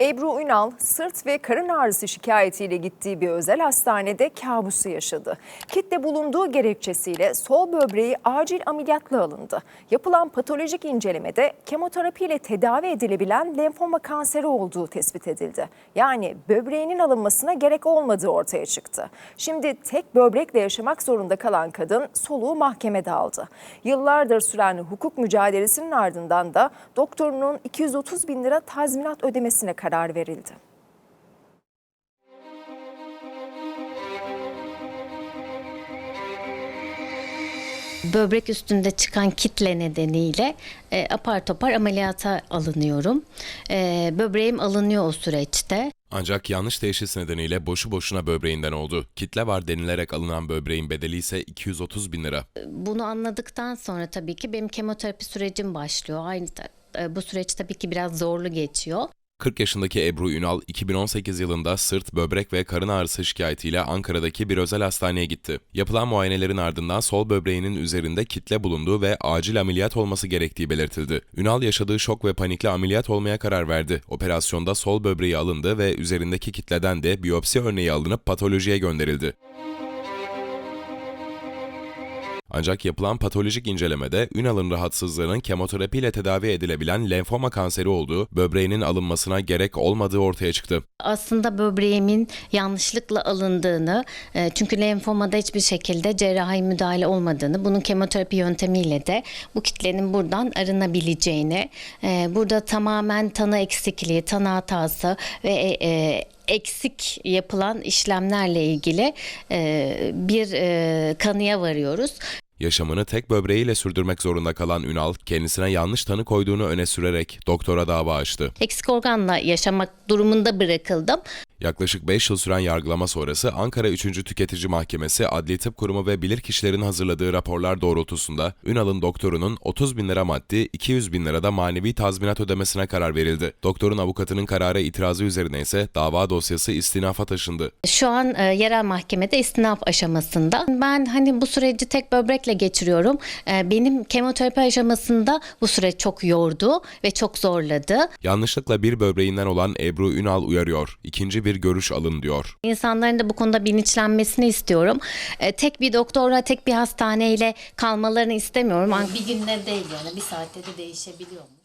Ebru Ünal sırt ve karın ağrısı şikayetiyle gittiği bir özel hastanede kabusu yaşadı. Kitle bulunduğu gerekçesiyle sol böbreği acil ameliyatla alındı. Yapılan patolojik incelemede kemoterapiyle tedavi edilebilen lenfoma kanseri olduğu tespit edildi. Yani böbreğinin alınmasına gerek olmadığı ortaya çıktı. Şimdi tek böbrekle yaşamak zorunda kalan kadın soluğu mahkemede aldı. Yıllardır süren hukuk mücadelesinin ardından da doktorunun 230 bin lira tazminat ödemesine karar verildi. böbrek üstünde çıkan kitle nedeniyle e, apar topar ameliyata alınıyorum. E, böbreğim alınıyor o süreçte. Ancak yanlış teşhis nedeniyle boşu boşuna böbreğinden oldu. Kitle var denilerek alınan böbreğin bedeli ise 230 bin lira. Bunu anladıktan sonra tabii ki benim kemoterapi sürecim başlıyor. Aynı e, bu süreç tabii ki biraz zorlu geçiyor. 40 yaşındaki Ebru Ünal 2018 yılında sırt, böbrek ve karın ağrısı şikayetiyle Ankara'daki bir özel hastaneye gitti. Yapılan muayenelerin ardından sol böbreğinin üzerinde kitle bulunduğu ve acil ameliyat olması gerektiği belirtildi. Ünal yaşadığı şok ve panikle ameliyat olmaya karar verdi. Operasyonda sol böbreği alındı ve üzerindeki kitleden de biyopsi örneği alınıp patolojiye gönderildi. Ancak yapılan patolojik incelemede Ünal'ın rahatsızlığının kemoterapiyle tedavi edilebilen lenfoma kanseri olduğu, böbreğinin alınmasına gerek olmadığı ortaya çıktı. Aslında böbreğimin yanlışlıkla alındığını, e, çünkü lenfomada hiçbir şekilde cerrahi müdahale olmadığını, bunun kemoterapi yöntemiyle de bu kitlenin buradan arınabileceğini, e, burada tamamen tanı eksikliği, tanı hatası ve e, eksik yapılan işlemlerle ilgili e, bir e, kanıya varıyoruz. Yaşamını tek böbreğiyle sürdürmek zorunda kalan Ünal, kendisine yanlış tanı koyduğunu öne sürerek doktora dava açtı. Eksik organla yaşamak durumunda bırakıldım. Yaklaşık 5 yıl süren yargılama sonrası Ankara 3. Tüketici Mahkemesi Adli Tıp Kurumu ve bilirkişilerin hazırladığı raporlar doğrultusunda Ünal'ın doktorunun 30 bin lira maddi, 200 bin lira da manevi tazminat ödemesine karar verildi. Doktorun avukatının karara itirazı üzerine ise dava dosyası istinafa taşındı. Şu an e, yerel mahkemede istinaf aşamasında. Ben hani bu süreci tek böbrekle geçiriyorum. E, benim kemoterapi aşamasında bu süreç çok yordu ve çok zorladı. Yanlışlıkla bir böbreğinden olan Ebru Ünal uyarıyor. İkinci bir görüş alın diyor. İnsanların da bu konuda bilinçlenmesini istiyorum. E, tek bir doktora, tek bir hastaneyle kalmalarını istemiyorum. Bir günde değil yani bir saatte de değişebiliyor mu?